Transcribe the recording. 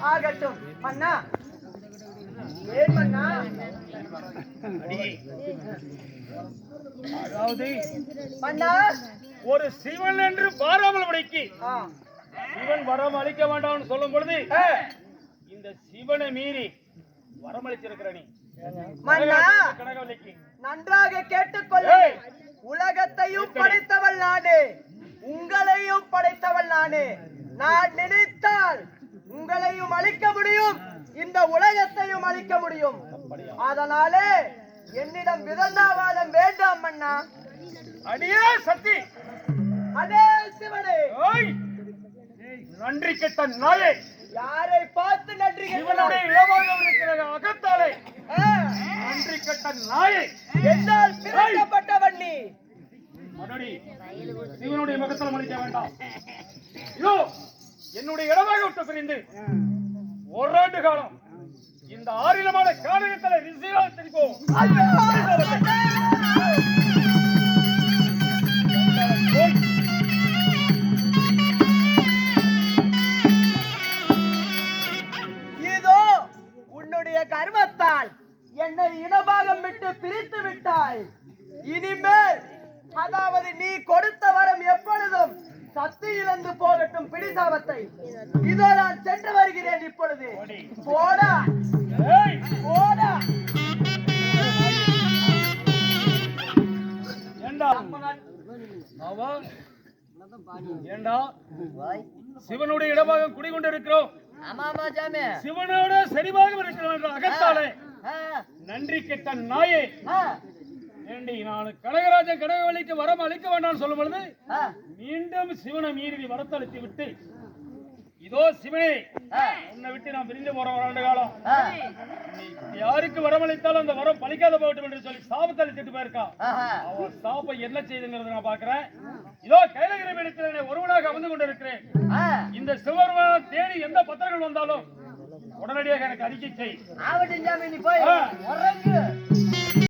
ஆகட்டும். மன்னா. ஏன் மன்னா? அதாவது மன்னா. ஒரு சிவன் என்று பாராமல் விடைக்கு. ஆ. சிவன் வரம் அளிக்க வேண்டாம்னு சொல்லும் பொழுது. இந்த சிவனை மீறி வரம் அளிச்சிருக்கிற நீ நன்றாக கேட்டுக்கொள்ள. உலகத்தையும் படைத்தவள் நானே. உங்களையும் படைத்தவள் நானே. நான் நினைத்தால் உங்களையும் அழிக்க முடியும். இந்த உலகத்தையும் அழிக்க முடியும். அதனாலே என்னிடம் விதண்டாவாதம் வேண்டாம் மன்னா அடியே சக்தி. அதே சிவனே. நன்றி கெட்ட நாயே. யாரை பார்த்து நன்றி சிவனுடைய கேட்கிறாய்? இளமாக இருக்கிற அகத்தாலே. நன்றி கெட்ட நாயே. என்னால் பிறக்கப்பட்டவன் நீ. சிவனுடைய முகத்தில் மன்னிக்க வேண்டாம். என்னுடைய இடமாக விட்டு பிரிந்து ஓராண்டு காலம் இந்த ஆறிலமான காடகத்தில் ரிசீவா திரிப்போம். இதோ உன்னுடைய கர்மத்தால் என்னை இனபாகம் விட்டு பிரித்து விட்டாய். இனிமேல் அதாவது நீ கொடுத்த வரம் எப்பொழுதும் சக்தி இழந்து போகட்டும் பிடிசாவத்தை இதோ நான் சென்று வருகிறேன் இப்பொழுது. போடா. ஏய், போடா. ஏண்டா? சிவனுடைய இடமாக குடிகொண்டிருக்கிறோம். சிவனோட சரிவாக இருக்கிறோம் என்ற அகத்தாலே. நன்றி கெட்ட நாயே. ஏண்டி நான் கனகராஜன் கனகவழிக்கு வரம் அளிக்க வேண்டாம்னு சொல்லும் பொழுது மீண்டும் சிவனை மீறி வரத்தளித்து விட்டு இதோ சிவனே உன்னை விட்டு நான் பிரிந்து போற ஒரு ஆண்டு காலம். யாருக்கு வரமளித்தாலும் அந்த வரம் பலிக்காத போகட்டும் என்று சொல்லி சாபத்தளித்துட்டு போயிருக்கா. அவன் சாபம் என்ன செய்துங்கிறத நான் பாக்குறேன் இதோ கைலகிரி பீடத்தில் ஒருவனாக அமர்ந்து கொண்டிருக்கிறேன். இந்த சிவருமான தேடி எந்த பத்திரங்கள் வந்தாலும் உடனடியாக எனக்கு அறிக்கை செய். போய்